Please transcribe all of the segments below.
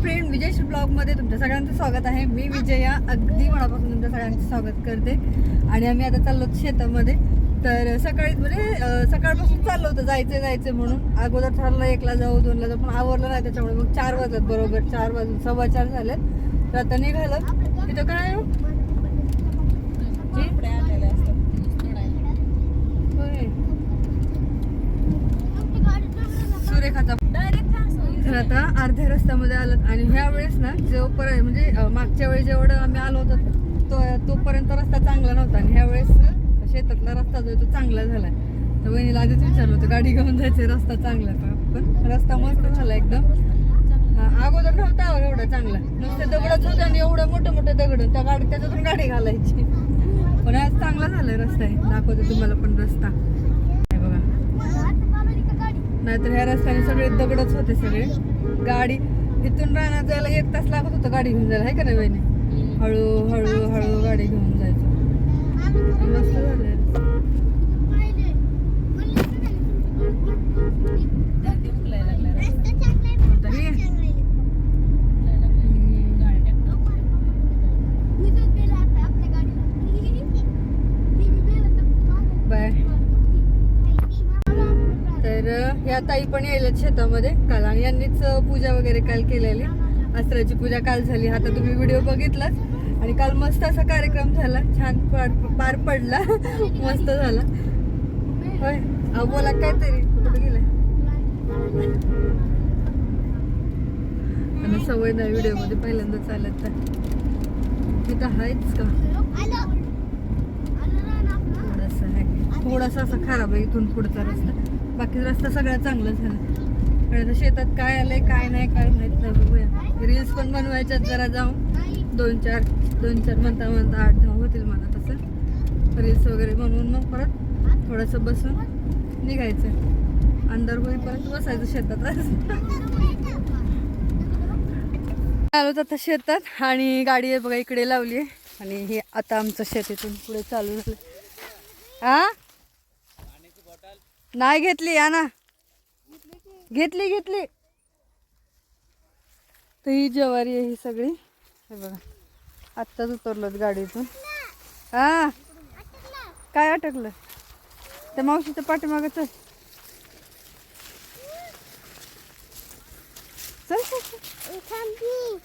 Friend विजय ब्लॉगमध्ये तुमच्या सगळ्यांचं स्वागत आहे. मी विजया अगदी मनापासून तुमच्या सगळ्यांचं स्वागत करते. आणि आम्ही आता चाललो शेतामध्ये. तर सकाळीच म्हणजे सकाळपासून चाललो होतं जायचं जायचं म्हणून. अगोदर ठरलं एकला जाऊ दोनला जाऊ पण आवरलं नाही त्याच्यामुळे. मग चार वाजत बरोबर चार वाजून सव्वा चार झालेत. तर आता निघालं. तिथं काय हो? होय. सुरेखाचा तर आता अर्ध्या रस्त्यामध्ये आलं आणि ह्या वेळेस ना जेवपर्यंत म्हणजे मागच्या वेळी जेवढं आम्ही आलो होतो तो तोपर्यंत रस्ता चांगला नव्हता आणि ह्या वेळेस शेतातला रस्ता जो आहे तो चांगला झाला तर वहिनीला आधीच विचारलं होतं गाडी घेऊन जायचे रस्ता चांगला पण रस्ता मस्त झाला एकदम. अगोदर नव्हता एवढा चांगला. नुसते दगडच होते आणि एवढं मोठं मोठे दगड त्या गाडी त्याच्यातून गाडी घालायची. पण आज चांगला झालाय रस्ता आहे. दाखवते तुम्हाला पण रस्ता. नाहीतर ह्या रस्त्याने सगळे दगडच होते सगळे. गाडी इथून राहण्यात जायला एक तास लागत होतं गाडी घेऊन जायला आहे का नाही वहिनी हळू हळू हळू गाडी घेऊन जायचं. मस्त झालंय. तर ह्या ताई पण यायला शेतामध्ये. काल आणि यांनीच पूजा वगैरे काल केलेली. अस्त्राची पूजा काल झाली. आता तुम्ही व्हिडिओ बघितलाच आणि काल मस्त असा कार्यक्रम झाला. छान पार पार पडला. मस्त झाला. होय. बोला काहीतरी कुठे गेलाय? आणि सवय नाही व्हिडिओमध्ये पहिल्यांदा चालत तर. तिथं आहेच का? थोडासा आहे थोडासा असा खराब आहे इथून पुढचा रस्ता. बाकी रस्ता सगळा चांगला झाला. आणि आता शेतात काय आलंय काय नाही काय माहीत नाही बघूया. रील्स पण बनवायच्यात जरा जाऊन. दोन चार दोन चार म्हणता म्हणता आठ दहा होतील मला तसं. रील्स वगैरे बनवून मग परत थोडंसं बसून निघायचं. अंधार होईपर्यंत बसायचं शेतात. आलो आता शेतात आणि गाडी आहे बघा इकडे लावली आहे. आणि हे आता आमचं शेतीतून पुढे चालू झालं. हा नाही घेतली या ना. घेतली घेतली. तर ही ज्वारी आहे ही सगळी. हे बघा. आत्ताच उतरलोत गाडीतून. हा. काय अटकलं? त्या मावशीच्या पाठीमागं चल. चल चल, चल.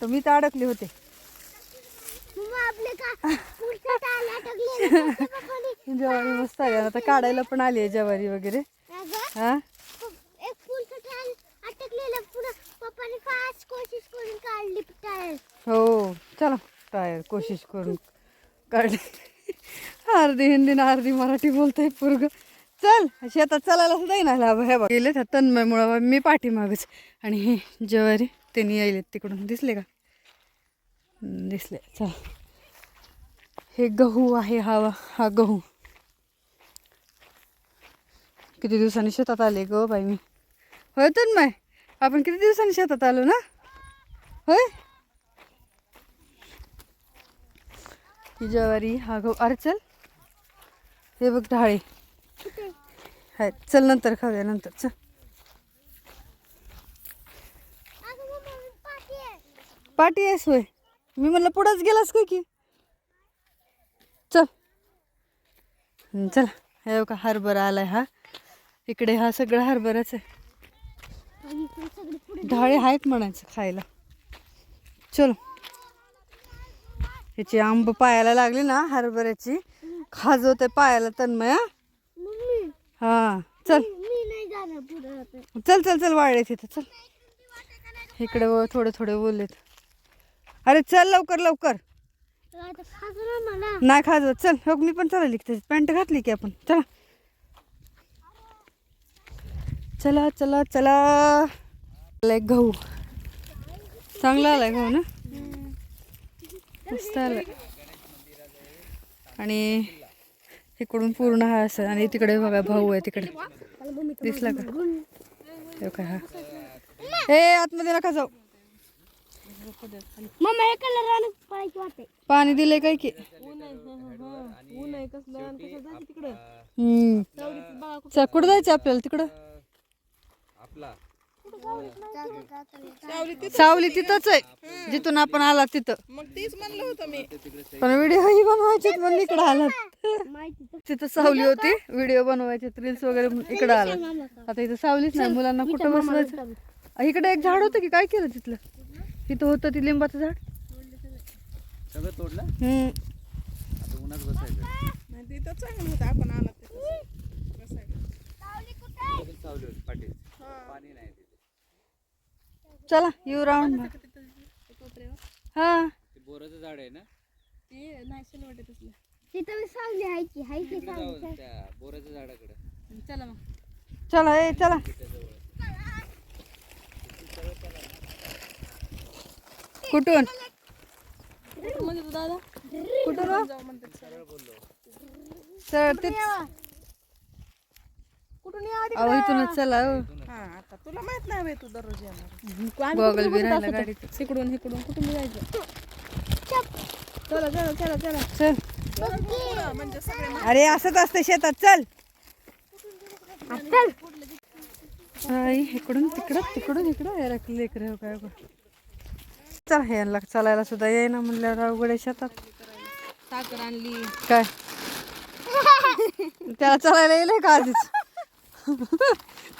तर मी तर अडकले होते. ज्वारी मस्त आहे आता काढायला पण आली आहे ज्वारी वगैरे. हा? हो चला टायर कोशिश करून काढली. अर्धी हिंदी ना अर्धी मराठी बोलतोय पोरग. चल शेतात चालायला सुद्धा येणार हे गेले तन्मयमुळं. मी पाठीमागच. आणि हे ज्वारी त्यांनी यायलेत तिकडून. दिसले का? दिसले. चल. हे गहू आहे हा हा गहू. किती दिवसांनी शेतात आले ग बाई मी. होय माय आपण किती दिवसांनी शेतात आलो ना? होय? ही ज्वारी हा गहू. अरे चल. हे बघ ढाळे. हाय चल नंतर खाऊया नंतर. चल. पाटी आहे आहेस होय. मी म्हणलं पुढंच गेलास काय की? चल. चल. हे बघा हरभरा आलाय हा. इकडे हा सगळा हरभराच आहे. ढाळे आहेत म्हणायचं खायला. चलो. ह्याची आंब पायाला लागली ना हरभऱ्याची. खाजवते पायाला तन्मय हा? हा चल. चल चल चल वाळले तिथं चल. इकडे व थोडे थोडे बोललेत. अरे चल लवकर लवकर. खाजू नाही खाजवत चल. हो मी पण चालली की पॅन्ट घातली की आपण. चला. चला चला चला. आलाय गहू. चांगला आलाय गहू ना? मस्त आलाय. आणि इकडून पूर्ण हा असं आणि तिकडे बघा भाऊ आहे तिकडे. दिसला का? हे हा. ए आतमध्ये नका जाऊ. मम्मा हे कलर आणि वाटते पाणी दिले काय की? हम्म. कुठं जायचं आपल्याला? तिकडं? सावली तिथंच आहे. जिथून आपण आला तिथं. मग म्हणलं होतं मी पण व्हिडिओ ही बनवायचे म्हणून इकडे आलात. तिथं सावली होती. व्हिडिओ बनवायचे रील्स वगैरे इकडे आलात. आता इथं सावलीच नाही. मुलांना कुठं बसवायचं? इकडे एक झाड होतं की? काय केलं तिथलं? तिथं होतं ती लिंबाचं झाड? सगळं तोडलं? हम्म. आता उन्हात बसायचं. नाही तिथं चांगलं होतं. आपण आला तिथं बसायला. लगेच सावली होती पाटील. पाणी नाही तिथे. चला येऊ राऊंड हा. ते बोराचं झाड आहे ना? तिथं मी सावली आहे की हाय की तिकडे जाऊ त्या बोराच्या झाडाकडे. चला मग. चला ए चला. कुठून? कुठून हो? अहो इथूनच चला हो. हा आता तुला माहीत नाही तू दररोज येणार. गॉगल बी राहिला गाडीत. तिकडून इकडून कुठून जायचं? चल. पुढं म्हणजे सगळे अरे असंच असतं शेतात. चल. आई, इकडून तिकडं तिकडून इकडं. लेकर काय. चल हे यांना चालायला सुद्धा येईना म्हणल्यावर अवघड आहे शेतात. साखर आणली. काय? त्याला चालायला येईल का आधीच?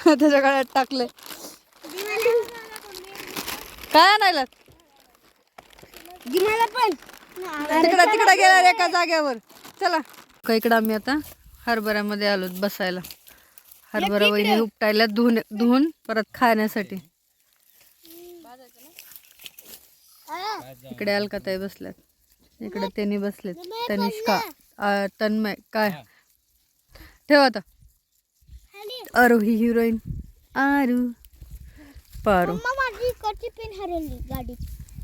त्याच्या गळ्यात टाकले काय आणायला? गिमाला पण. तिकडं तिकडं गेला एका जाग्यावर चला. का इकडं आम्ही आता हरभऱ्यामध्ये आलो बसायला. हरभरा वहिनी उपटायला धुवून धुवून परत खाण्यासाठी. इकडे अलकाताई बसल्यात. इकडे त्यांनी बसलेत. तनिष्का तन्मय काय? ठेव आता. आरोही हिरोईन. आरू. पारू.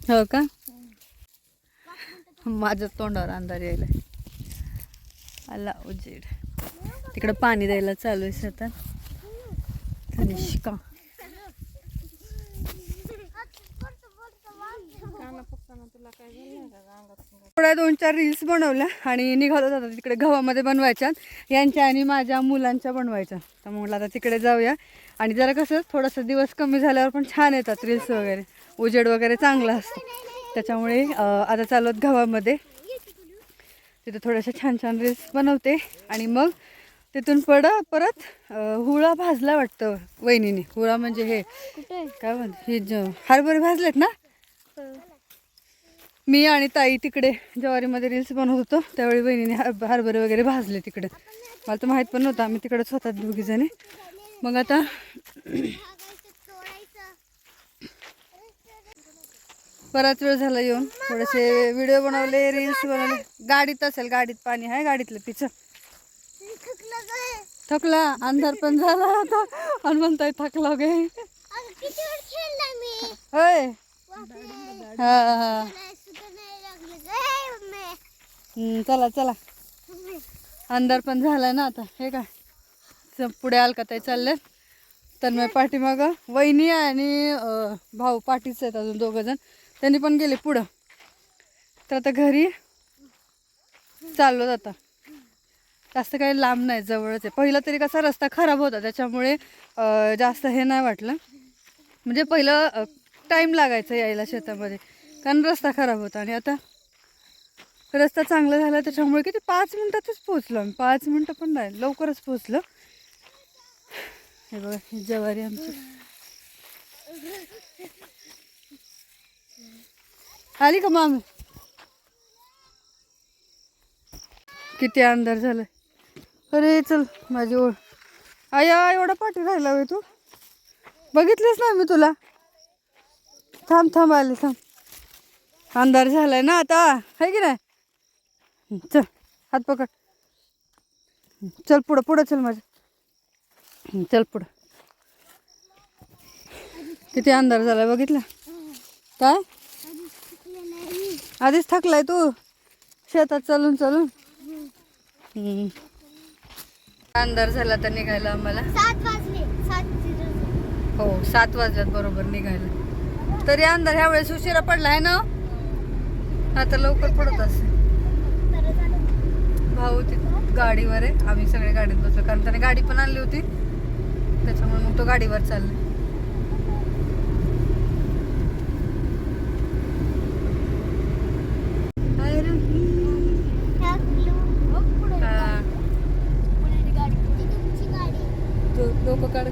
हो का? माझ्या तोंडावर अंधार यायला आला उजेड. तिकडं पाणी द्यायला चालू आहे शेतात. तनिष्का. थोड्या दोन चार रील्स बनवल्या आणि निघालो होता तिकडे गव्हामध्ये बनवायच्या. यांच्या आणि माझ्या मुलांच्या बनवायच्या. तर म्हटलं आता तिकडे जाऊया. आणि जरा कसं थोडासा दिवस कमी झाल्यावर पण छान येतात रील्स वगैरे. उजेड वगैरे चांगला असतो. त्याच्यामुळे आता चालत गव्हामध्ये तिथे थोड्याशा छान छान रील्स बनवते. आणि मग तिथून पड परत हुळा भाजला वाटतं वहिनीने. हुळा म्हणजे हे काय म्हणत हे हरभरे भाजलेत ना? मी आणि ताई तिकडे ज्वारीमध्ये रील्स बनवत होतो. त्यावेळी बहिणीने हर हरभरे वगैरे भाजले तिकडे. मला तर माहीत पण नव्हतं आम्ही तिकडेच होतात दोघी जणी मग आता बराच वेळ झाला येऊन. थोडेसे व्हिडिओ बनवले रील्स बनवले. गाडीत असेल गाडीत पाणी आहे गाडीतलं तिचं थकला अंधार पण झाला आता. आणि म्हणताय थकला गे. होय. हा हा नाही, सुद्धा नाही लागलं गं, मम्मी. हम्म, चला चला. अंधार पण झालाय ना आता हे काय? च- पुढे अलकाताई चालले तन्मय पाठीमाग. वहिनी आणि भाऊ पाठीच आहेत अजून दोघंजण त्यांनी पण गेले पुढं. तर आता घरी चाललो आता. जास्त काही लांब नाही जवळच आहे. पहिला तरी कसा रस्ता खराब होता त्याच्यामुळे जास्त हे नाही वाटलं. म्हणजे पहिलं टाईम लागायचा यायला शेतामध्ये. कारण रस्ता खराब होता आणि आता रस्ता चांगला झाला त्याच्यामुळे किती पाच मिनटातच पोहोचलो आम्ही. पाच मिनटं पण नाही लवकरच पोहोचलो. हे बघा ही जवारी आमची. आली का मामी? किती अंधार झालं अरे चल माझी ओळ आया एवढा पाठी राहिला होय तू? बघितलंच ना मी तुला? थांब थांब आले थांब. अंधार झालाय ना आता आहे की नाही? चल हात पकड. चल पुढं पुढं चल माझं चल पुढं. किती अंधार झाला बघितला? काय? आधीच थकलाय तू. शेतात चालून चालून. अंधार झाला तर निघायला आम्हाला. हो सात वाजल्यात बरोबर निघायला. तरी अंधार ह्या वेळेस उशिरा पडला आहे ना? आता लवकर पडत असेल. भाऊ तिथं गाडीवर आहे. आम्ही सगळे गाडीत बसलो. कारण त्याने गाडी पण आणली होती. त्याच्यामुळे मग तो गाडीवर चालला. डोकं काढ